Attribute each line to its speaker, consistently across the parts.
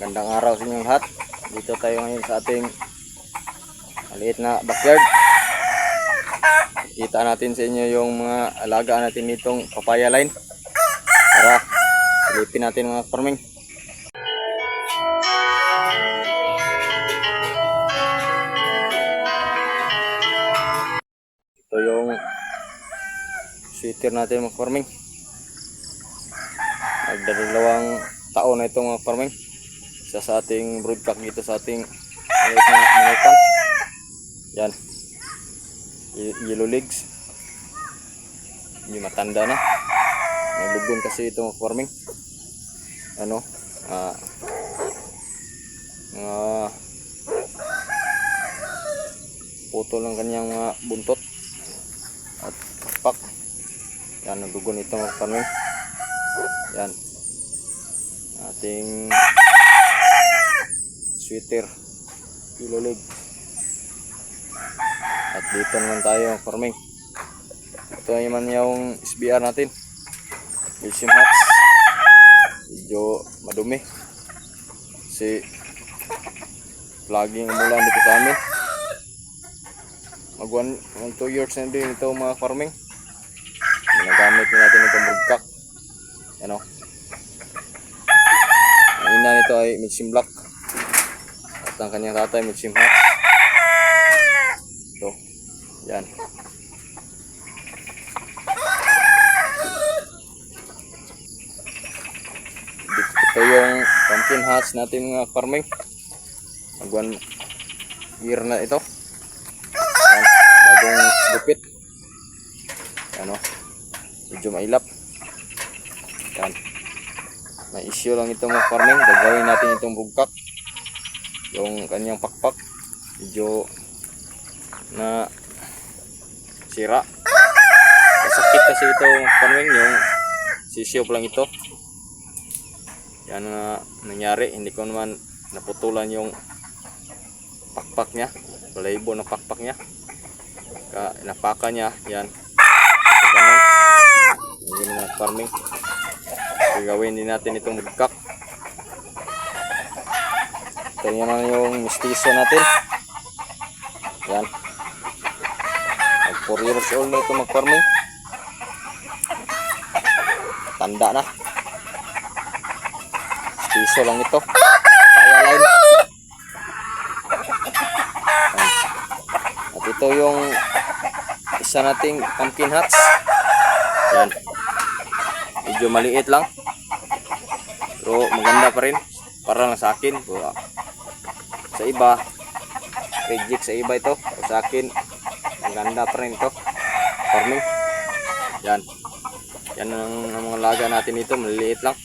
Speaker 1: Gandang araw sa inyong lahat. Dito tayo ngayon sa ating maliit na backyard. Kita natin sa inyo yung mga alaga natin nitong papaya line. Tara, silipin natin mga farming. Ito yung sweater natin mga farming. Nagdadalawang taon na itong mga farming. Isa sa ating broodcock dito sa ating maliit. Yan. Ye- Yellow legs. Hindi matanda na. Naglugon kasi mga farming. Ano? Ah, mga puto ng kanyang mga buntot at pakpak. Yan, naglugon itong mga farming. Yan. Ating sweater. Kilo leg. At dito naman tayo farming. Ito naman yung SBR natin. Belgium hats. Medyo madumi. Kasi laging umulan dito sa amin. Mag 1 2 years na din ito mga farming. Ginagamit na natin itong broodcock. Ano? Ang ina nito ay Mitchim Black. Ang kanyang tatay Mitchim Hat. Ito. Yan. Ito yung pumpkin hats natin mga farming. Mag one year na ito. Yan. Bagong gupit. Ano? Medyo mailap. Yan. May issue lang ito mga farming. Gagawin natin itong bugkak. Yung kanyang pakpak. Medyo na sira. Masakit kasi ito farming. Yung sisiyo lang ito. Yan na nangyari. Hindi ko naman naputulan yung pakpak niya. Balaybo ng pakpak niya. Ka, napaka niya. Yan. Ganun. Hindi farming. Gagawin din natin itong bugkak. Ito naman yung mistiso natin. Yan. Mag 4 years old na ito mag-farming. Tanda na. Mistiso lang ito. Kaya line. At ito yung isa nating pumpkin hats. Yan. Medyo maliit lang. Pero maganda pa rin. Para lang sa akin. Sa iba, reject sa iba ito. Pero sa akin, maganda pa rin ito. Farming. Yan. Yan ang, ang mga laga natin ito. Maliliit lang.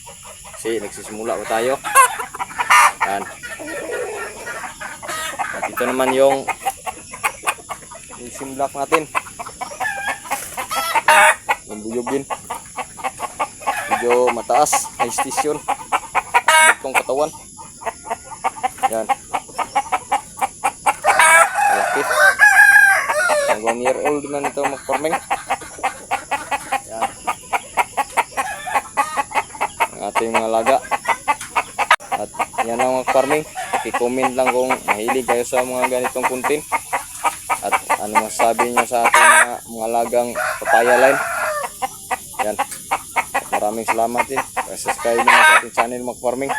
Speaker 1: Kasi nagsisimula pa tayo. Yan. At ito naman yung yung simlock natin. Yung buyugin. Medyo mataas. High station. Bugtong katawan. Yan. Malaki. Ang one year old man ito mag-farming. Yan. Ang ating mga laga. At yan ang mag-farming. I-comment lang kung mahilig kayo sa mga ganitong content. At ano masasabi niyo sa ating mga, mga lagang papaya line. Yan. Maraming salamat din. Subscribe naman sa ating channel mag-farming.